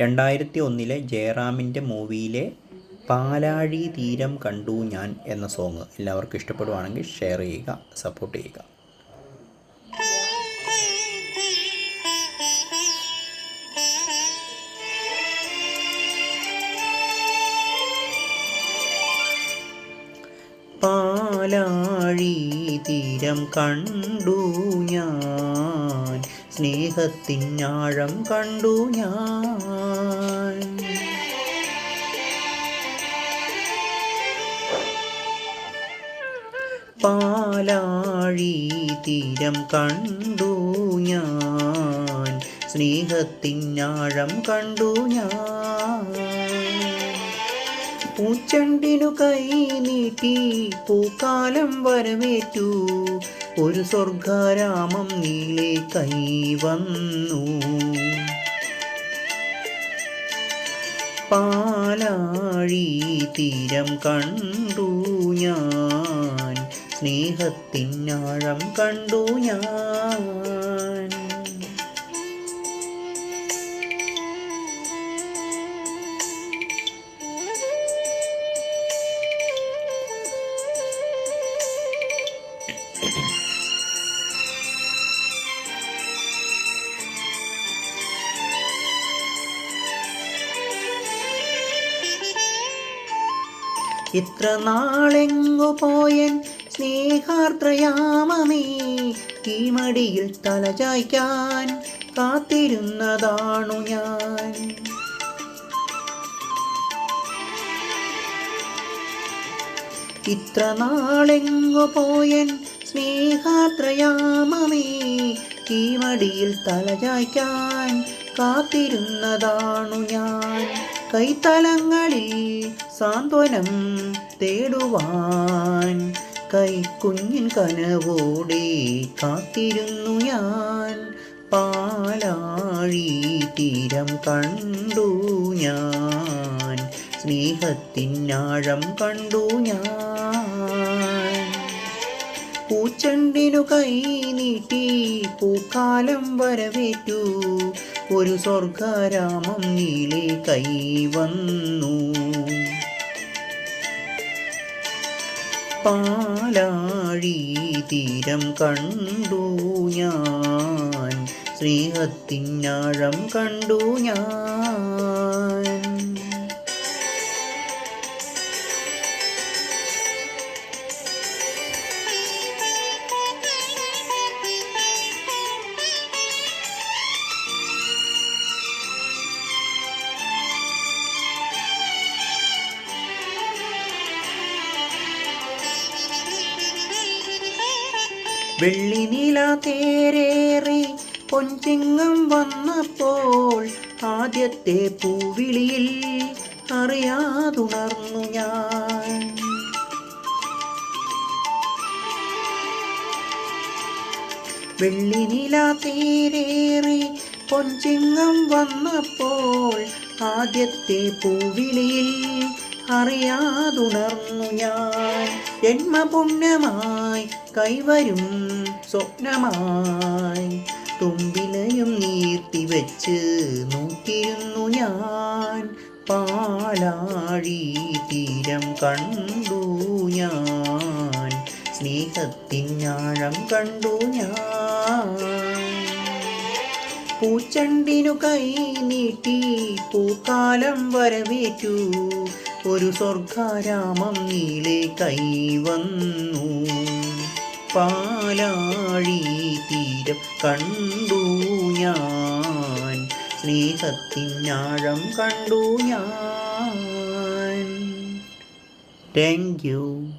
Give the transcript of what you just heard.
രണ്ടായിരത്തി ഒന്നിലെ ജയറാമിന്റെ മൂവിയിലെ പാലാഴി തീരം കണ്ടു ഞാൻ എന്ന സോങ് എല്ലാവർക്കും ഇഷ്ടപ്പെടുവാണെങ്കിൽ ഷെയർ ചെയ്യുക സപ്പോർട്ട് ചെയ്യുക. പാലാഴി തീരം കണ്ടു ഞാൻ. സ്നേഹത്തിനാഴം കണ്ടു ഞാൻ. പാലാഴി തീരം കണ്ടു ഞാൻ. സ്നേഹത്തിനാഴം കണ്ടു ഞാൻ. പൂച്ചണ്ടിനു കൈ നീട്ടി പൂക്കാലം വരവേറ്റു ഒരു സ്വർഗാരാമം നീളെ കൈ വന്നു. പാലാഴി തീരം കണ്ടു ഞാൻ. സ്നേഹത്തിനാഴം കണ്ടു ഞാൻ. ഇത്ര നാളെങ്ങു പോയൻ സ്നേഹാർദ്രയാമമേ ഈ മടിയിൽ തലചായ്ക്കാൻ കാത്തിരുന്നതാണു ഞാൻ. ഇത്ര നാളെങ്ങു പോയൻ സ്നേഹാത്രയാമമേ ഈ മടിയിൽ തലചായ്ക്കാൻ കാത്തിരുന്നതാണു ഞാൻ. കൈത്തലങ്ങളിൽ സാന്ത്വനം തേടുവാൻ കൈക്കുഞ്ഞിൻ കനവോടെ കാത്തിരുന്നു ഞാൻ. പാലാഴി തീരം കണ്ടു ഞാൻ സ്നേഹത്തിനാഴം കണ്ടു ഞാൻ. പൂച്ചണ്ടിനു കൈ നീട്ടി പൂക്കാലം വരവേറ്റു. ഒരു സ്വർഗാരാമം നീളെ കൈ വന്നു. പാലാഴി തീരം കണ്ടു ഞാൻ. സ്നേഹത്തിനാഴം കണ്ടു ഞാൻ. വെള്ളിനില തേരേറി പൊൻചിങ്ങം വന്നപ്പോൾ ആദ്യത്തെ പൂവിളിയിൽ അറിയാതുണർന്നു ഞാൻ. വെള്ളിനില തേരേറി പൊൻചിങ്ങം വന്നപ്പോൾ ആദ്യത്തെ പൂവിളിയിൽ അറിയാതുണർന്നു ഞാൻ. ജന്മപുണ്യമായി കൈവരും സ്വപ്നമായി. തുമ്പിലയും നീർത്തി വെച്ച് നോക്കിയിരുന്നു ഞാൻ. പാലാഴി തീരം കണ്ടു ഞാൻ. സ്നേഹത്തിൻ ഞാഴം കണ്ടു ഞാൻ. പൂച്ചണ്ടിനു കൈ നീട്ടി പൂക്കാലം വരവേറ്റു. ഒരു സ്വർഗാരാമം നീളെ കൈവന്നു. പാലാഴി തീരം കണ്ടു ഞാൻ. സ്നേഹത്തിനാഴം കണ്ടു ഞാൻ. Thank you